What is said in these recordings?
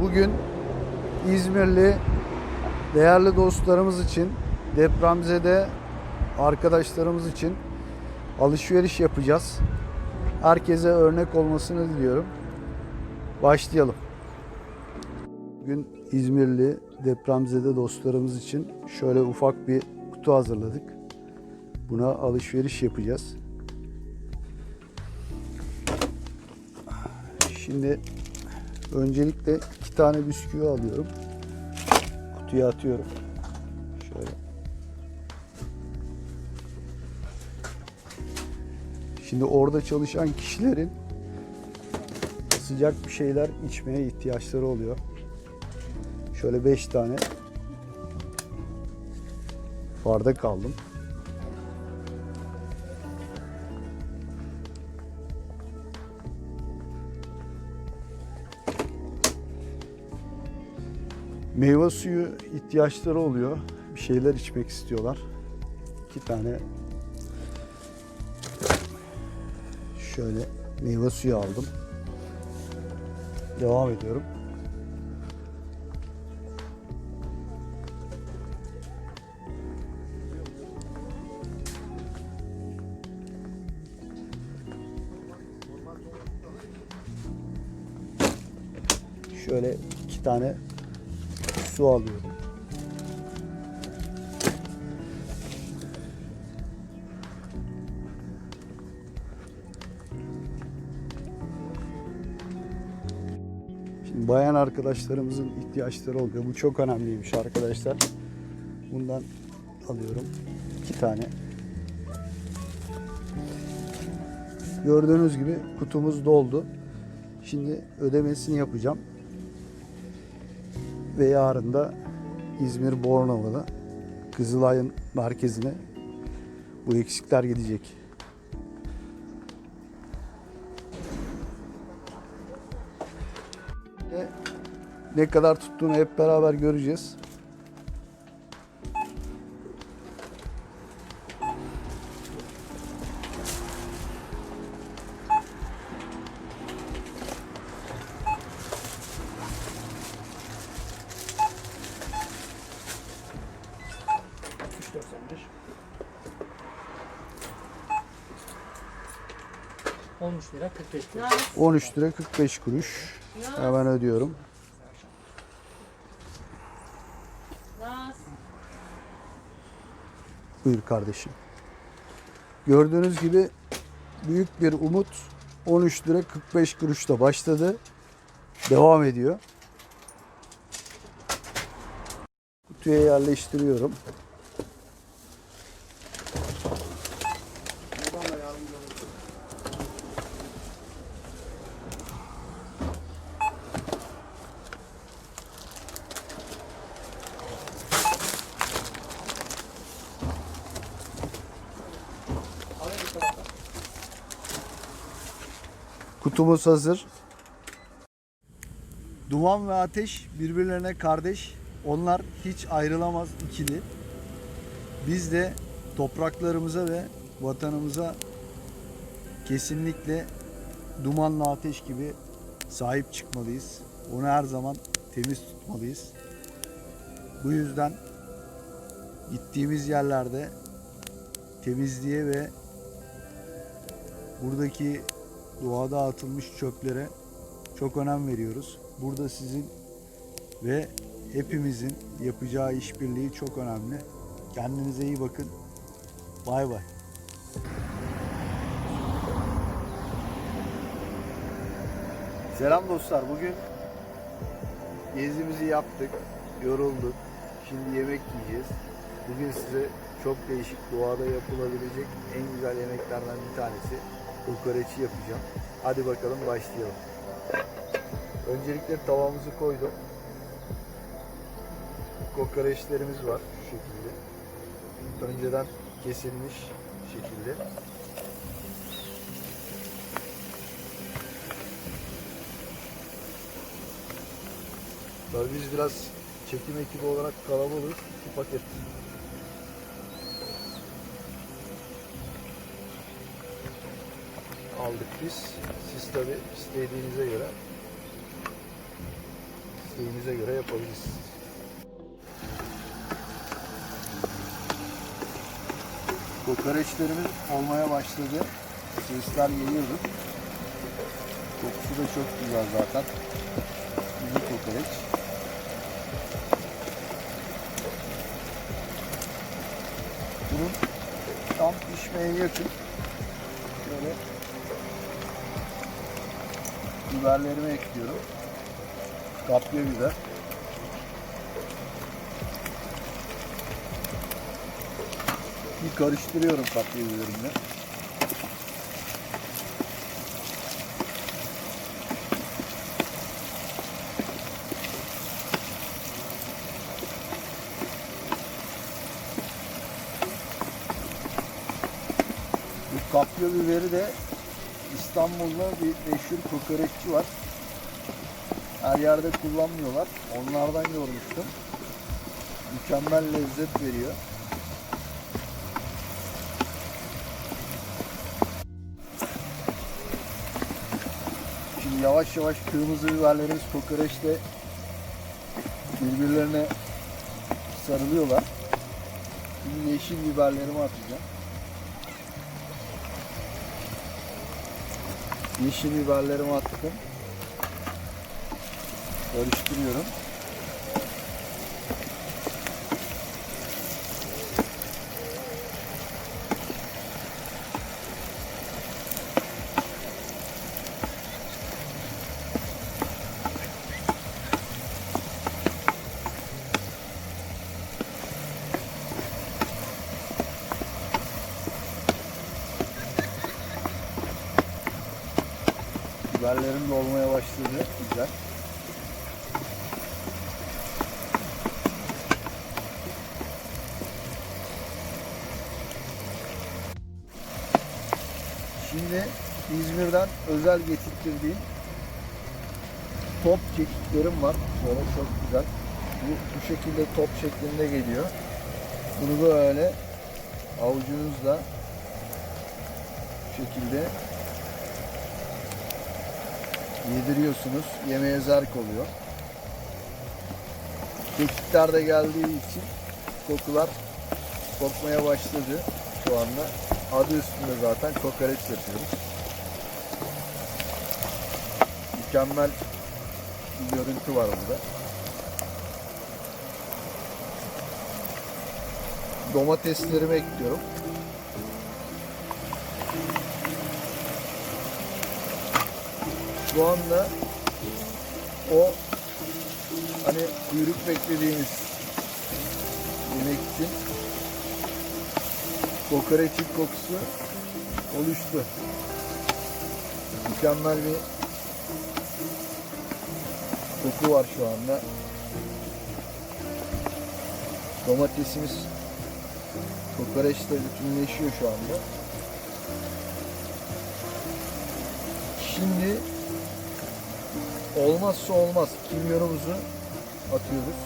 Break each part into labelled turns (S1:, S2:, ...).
S1: Bugün İzmirli değerli dostlarımız için depremzede arkadaşlarımız için alışveriş yapacağız. Herkese örnek olmasını diliyorum. Başlayalım. Bugün İzmirli depremzede dostlarımız için şöyle ufak bir kutu hazırladık. Buna alışveriş yapacağız. Şimdi öncelikle iki tane bisküvi alıyorum. Kutuya atıyorum. Şöyle. Şimdi orada çalışan kişilerin sıcak bir şeyler içmeye ihtiyaçları oluyor. Şöyle 5 tane bardak aldım. Meyve suyu ihtiyaçları oluyor. Bir şeyler içmek istiyorlar. İki tane şöyle meyve suyu aldım. Devam ediyorum. Şöyle iki tane su alıyorum. Şimdi bayan arkadaşlarımızın ihtiyaçları oluyor. Bu çok önemliymiş arkadaşlar. Bundan alıyorum. iki tane. Gördüğünüz gibi kutumuz doldu. Şimdi ödemesini yapacağım. Ve yarın da İzmir Bornova'da Kızılay'ın merkezine bu eksikler gidecek. Ne kadar tuttuğunu hep beraber göreceğiz.
S2: Olmuş lira 45 lira.
S1: 13 lira 45 kuruş. Hemen ödüyorum. Buyur kardeşim. Gördüğünüz gibi büyük bir umut 13 lira 45 kuruşla başladı. Devam ediyor. Kutuya yerleştiriyorum. Kutumuz hazır. Duman ve ateş birbirlerine kardeş. Onlar hiç ayrılamaz ikili. Biz de topraklarımıza ve vatanımıza kesinlikle dumanla ateş gibi sahip çıkmalıyız. Onu her zaman temiz tutmalıyız. Bu yüzden gittiğimiz yerlerde temizliğe ve buradaki doğada atılmış çöplere çok önem veriyoruz. Burada sizin ve hepimizin yapacağı işbirliği çok önemli. Kendinize iyi bakın. Bay bay. Selam dostlar. Bugün gezimizi yaptık. Yorulduk. Şimdi yemek yiyeceğiz. Bugün size çok değişik doğada yapılabilecek en güzel yemeklerden bir tanesi kokoreçi yapacağım. Hadi bakalım başlayalım. Öncelikle tavamızı koydum. Kokoreçlerimiz var şu şekilde. Önceden kesilmiş şekilde. Tabii biz biraz çekim ekibi olarak kalabalığız. İki paket aldık biz. Siz tabi istediğinize göre isteğinize göre yapabilirsiniz. Kokoreçlerimiz olmaya başladı. Sesler geliyordu. Kokusu da çok güzel zaten. Mini kokoreç. Bunun tam pişmeye yakın. Şöyle biberlerimi ekliyorum. Kapya biber. Bir karıştırıyorum kapya biberimle. Bu kapya biberi de İstanbul'da bir meşhur kokoreççi var. Her yerde kullanmıyorlar. Onlardan görmüştüm. Mükemmel lezzet veriyor. Şimdi yavaş yavaş kırmızı biberlerimiz kokoreçte birbirlerine sarılıyorlar. Şimdi yeşil biberlerimi atacağım. Yeşil biberlerimi attım. Karıştırıyorum. Biberlerim de başladı. Güzel. Şimdi İzmir'den özel getirttirdiğim top kekiklerim var. Böyle çok güzel. Bu, bu şekilde top şeklinde geliyor. Bunu böyle avucunuzla şekilde yediriyorsunuz. Yemeğe zerk oluyor. Kekikler de geldiği için kokular kokmaya başladı şu anda. Adı üstünde zaten kokoreç yapıyoruz. Mükemmel bir görüntü var burada. Domateslerimi ekliyorum. Anda o hani kuyruk beklediğimiz yemek için kokoreçin kokusu oluştu. Mükemmel bir koku var şu anda. Domatesimiz kokoreçle bütünleşiyor şu anda. Şimdi olmazsa olmaz kimyonumuzu atıyoruz.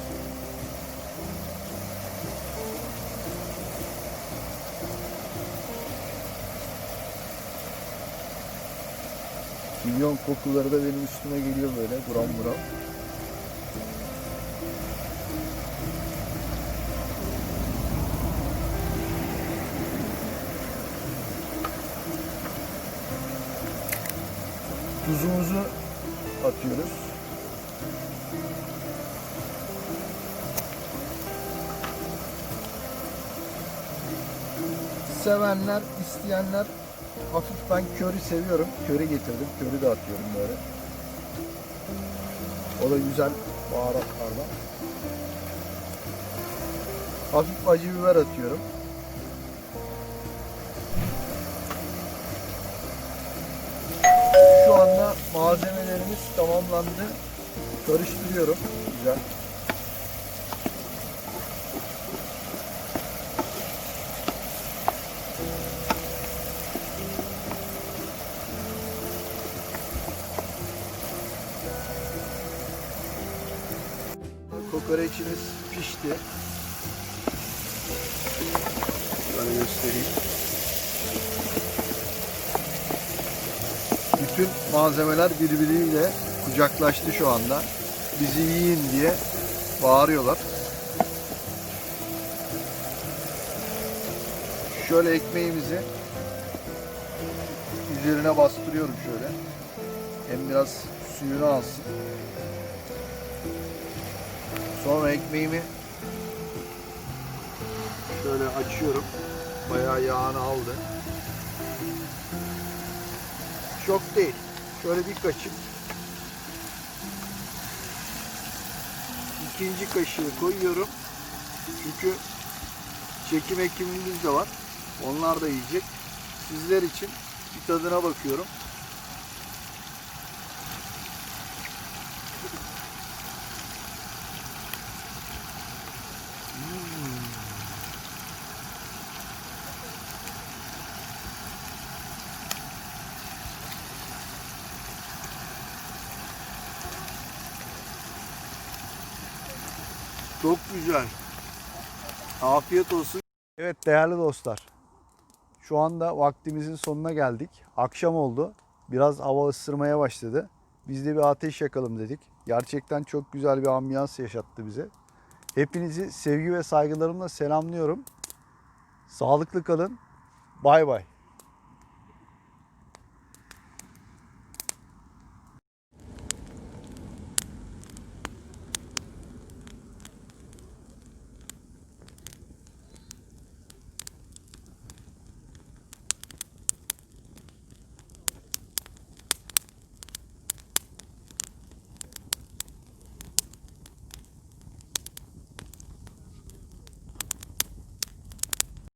S1: Kimyon kokuları da benim üstüme geliyor böyle buram buram. Tuzumuzu atıyoruz. Sevenler, isteyenler hafif ben köri seviyorum. Köri getirdim. Köri de atıyorum böyle. O da güzel baharatlardan. Hafif acı biber atıyorum. Malzemelerimiz tamamlandı. Karıştırıyorum. Güzel. Kokoreçimiz pişti. Şöyle göstereyim. Bütün malzemeler birbiriyle kucaklaştı şu anda. bizi yiyin diye bağırıyorlar. Şöyle ekmeğimizi üzerine bastırıyorum şöyle. Hem biraz suyunu alsın. Sonra ekmeğimi şöyle açıyorum. Bayağı yağını aldı. Çok değil. Şöyle bir kaşık. İkinci kaşığı koyuyorum. Çünkü çekim ekimimiz de var. Onlar da yiyecek. Sizler için bir tadına bakıyorum. Çok güzel. Afiyet olsun. Evet değerli dostlar. Şu anda vaktimizin sonuna geldik. Akşam oldu. Biraz hava ısırmaya başladı. Biz de bir ateş yakalım dedik. Gerçekten çok güzel bir ambiyans yaşattı bize. Hepinizi sevgi ve saygılarımla selamlıyorum. Sağlıklı kalın. Bay bay.